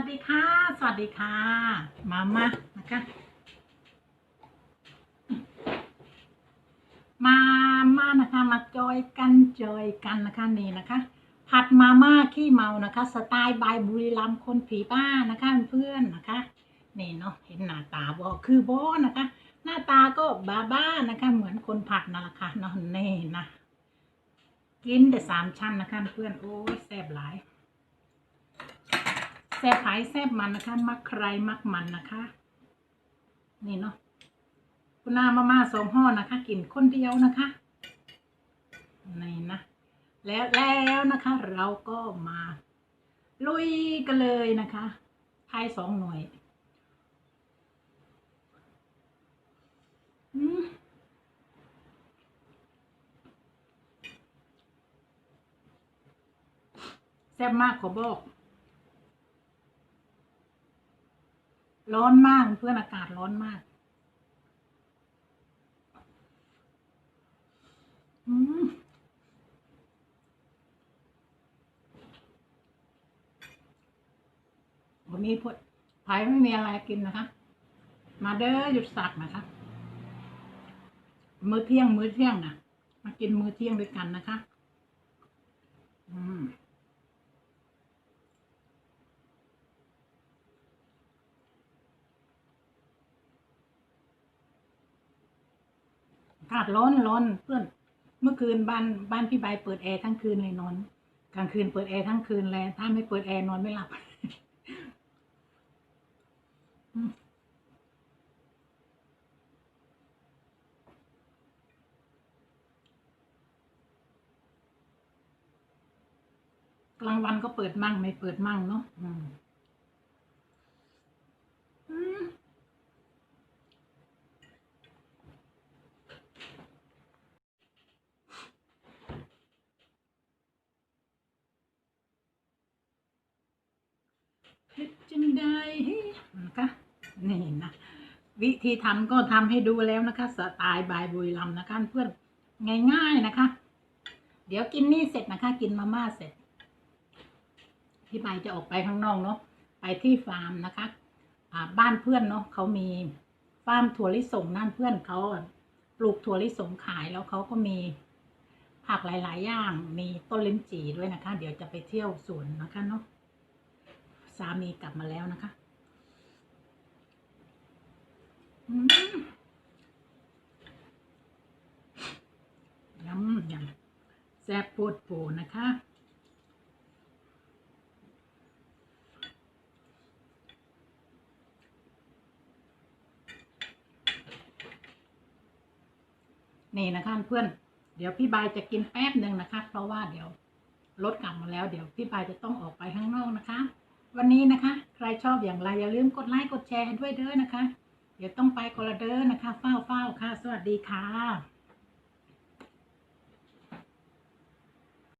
สวัสดีค่ะ สวัสดีค่ะ มามานะคะ มามานะคะ มาจอยกันจอยกันนะคะนี่นะคะ ผัดมาม่าขี้เมานะคะ สไตล์บายบุรีรัมย์คนผีบ้านนะคะเพื่อนนะคะนี่เนาะเห็นหน้าตาบอคือบอนะคะ หน้าตาก็บ้าบ้านะคะ เหมือนคนผัดนั่นแหละค่ะเนาะนี่นะกินแต่สามชั้นนะคะเพื่อนโอ้ยแซ่บหลาย แซ่บไผ่แซ่บมันนะคะ มักใครมักมันนะคะ นี่เนาะคุณนามาม่าสองห่อนะคะ กินคนเดียวนะคะ นี่นะ แล้วแล้วนะคะ เราก็มา ลุยกันเลยนะคะไทยสองหน่วยแซ่บมากขอบอก ร้อนมากเพื่อนอากาศร้อนมาก อืมวันนี้พดไผ่ไม่มีอะไรกินนะคะ มาเด้อหยุดสักนะคะ มื้อเที่ยงมื้อเที่ยงนะมากินมื้อเที่ยงด้วยกันนะคะ อืม อากาศร้อนร้อนเพื่อน เมื่อคืนบ้านบ้านพี่ใบเปิดแอร์ทั้งคืนเลยนอน กลางคืนเปิดแอร์ทั้งคืนเลยถ้าไม่เปิดแอร์นอนไม่หลับกลางวันก็เปิดมั่งไม่เปิดมั่งเนาะอืมอืม เฮ็ดจังได้นะคะนี่นะวิธีทำก็ทำให้ดูแล้วนะคะ สไตล์บายบุรีรัมย์นะคะเพื่อนง่ายๆนะคะ เดี๋ยวกินนี่เสร็จนะคะ กินมาม่าเสร็จ พี่ใบจะออกไปข้างนอกเนาะไปที่ฟาร์มนะคะอ่าบ้านเพื่อนเนาะเขามีฟาร์มถั่วลิสงนั่นเพื่อนเขาปลูกถั่วลิสงขายแล้วเขาก็มีผักหลาย ๆ อย่าง มีต้นลิ้นจี่ด้วยนะคะ เดี๋ยวจะไปเที่ยวสวนนะคะเนาะ สามีกลับมาแล้วนะคะยำยำแซ่บโปวดโผนะคะนี่นะคะเพื่อน เดี๋ยวพี่บายจะกินแป๊บหนึ่งนะคะ เพราะว่าเดี๋ยวรถกลับมาแล้ว เดี๋ยวพี่บายจะต้องออกไปข้างนอกนะคะ วันนี้นะคะ ใครชอบอย่างไรอย่าลืมกดไลค์กดแชร์ด้วยเด้อนะคะ เดี๋ยวต้องไปกละเด้อนะคะ เฝ้าเฝ้าค่ะ สวัสดีค่ะ